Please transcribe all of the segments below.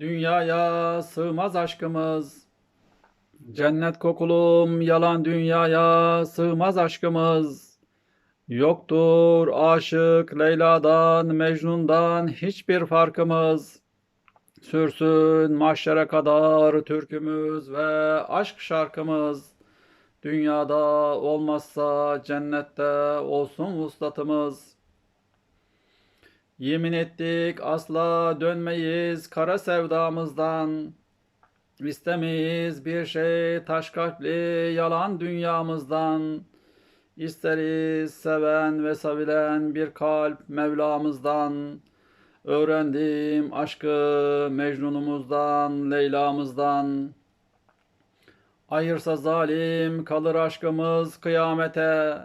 Dünyaya sığmaz aşkımız. Cennet kokulum yalan dünyaya sığmaz aşkımız. Yoktur aşık Leyla'dan, Mecnun'dan hiçbir farkımız. Sürsün mahşere kadar türkümüz ve aşk şarkımız. Dünyada olmazsa cennette olsun vuslatımız. Yemin ettik asla dönmeyiz kara sevdamızdan. İstemeyiz bir şey taş kalpli yalan dünyamızdan. İsteriz seven ve sevilen bir kalp Mevlamızdan. Öğrendim aşkı Mecnunumuzdan, Leyla'mızdan. Ayırsa zalim kalır aşkımız kıyamete.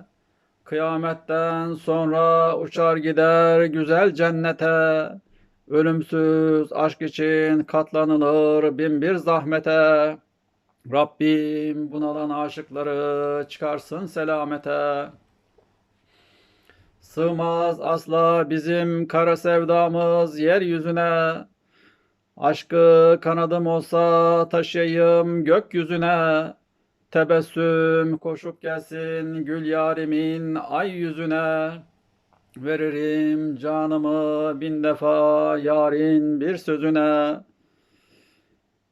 Kıyametten sonra uçar gider güzel cennete. Ölümsüz aşk için katlanılır bin bir zahmete. Rabbim bunalan aşıkları çıkarsın selamete. Sığmaz asla bizim kara sevdamız yeryüzüne. Aşkı kanadım olsa taşıyayım gökyüzüne. Tebessüm koşup gelsin gül yarimin ay yüzüne. Veririm canımı bin defa yarın bir sözüne.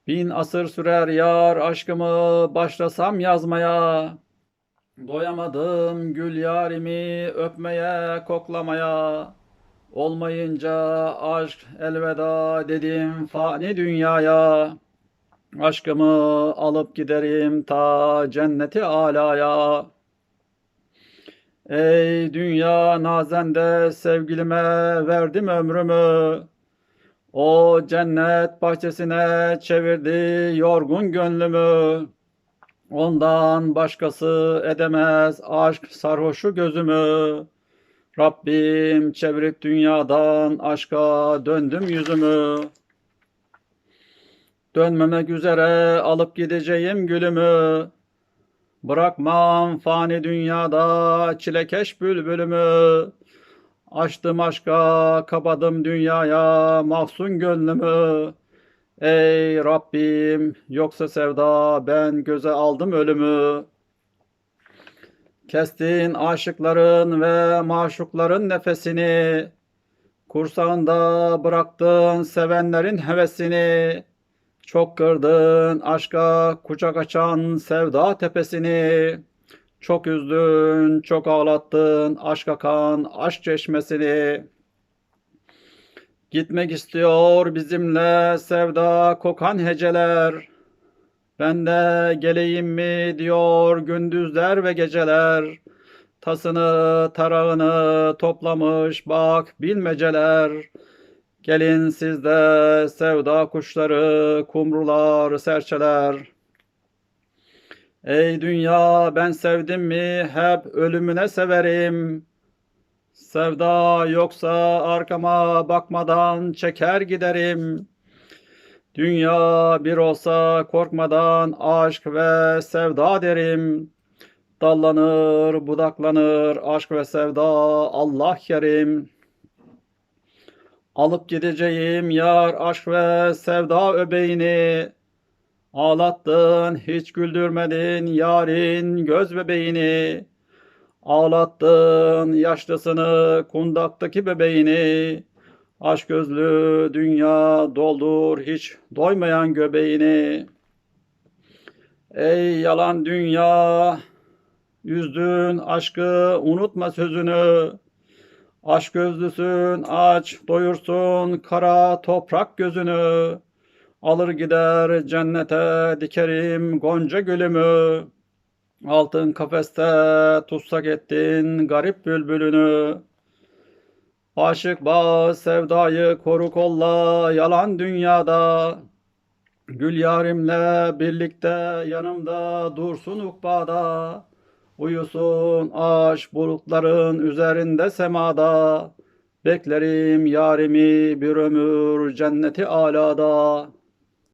Bin asır sürer yar aşkımı başlasam yazmaya. Doyamadım gül yarimi öpmeye, koklamaya. Olmayınca aşk elveda dedim fani dünyaya. Aşkımı alıp giderim ta cenneti alaya. Ey dünya nazende sevgilime verdim ömrümü. O cennet bahçesine çevirdi yorgun gönlümü. Ondan başkası edemez aşk sarhoşu gözümü. Rabbim çevirip dünyadan aşka döndüm yüzümü. Dönmemek üzere alıp gideceğim gülümü. Bırakmam fani dünyada çilekeş bülbülümü. Açtım aşka, kapadım dünyaya mahzun gönlümü. Ey Rabbim, yoksa sevda ben göze aldım ölümü. Kestin aşıkların ve maşukların nefesini. Kursağında bıraktın sevenlerin hevesini. Çok kırdın aşka kucak açan sevda tepesini. Çok üzdün, çok ağlattın aşk akan aşk çeşmesini. Gitmek istiyor bizimle sevda kokan heceler. Ben de geleyim mi diyor gündüzler ve geceler. Tasını tarağını toplamış bak bilmeceler. Gelin sizde sevda kuşları, kumrular, serçeler. Ey dünya ben sevdim mi hep ölümüne severim. Sevda yoksa arkama bakmadan çeker giderim. Dünya bir olsa korkmadan aşk ve sevda derim. Dallanır, budaklanır aşk ve sevda Allah kerim. Alıp gideceğim yar aşk ve sevda öbeğini. Ağlattın hiç güldürmedin yarın göz bebeğini. Ağlattın yaşlısını kundaktaki bebeğini. Aşk gözlü dünya doldur hiç doymayan göbeğini. Ey yalan dünya, üzdün aşkı unutma sözünü. Aşk gözlüsün aç doyursun kara toprak gözünü. Alır gider cennete dikerim gonca gülümü. Altın kafeste tutsak ettin garip bülbülünü. Aşık bağ sevdayı koru kolla yalan dünyada. Gül yarimle birlikte yanımda dursun ukbada. Uyusun aşk bulutların üzerinde semada. Beklerim yarimi bir ömür cenneti alada.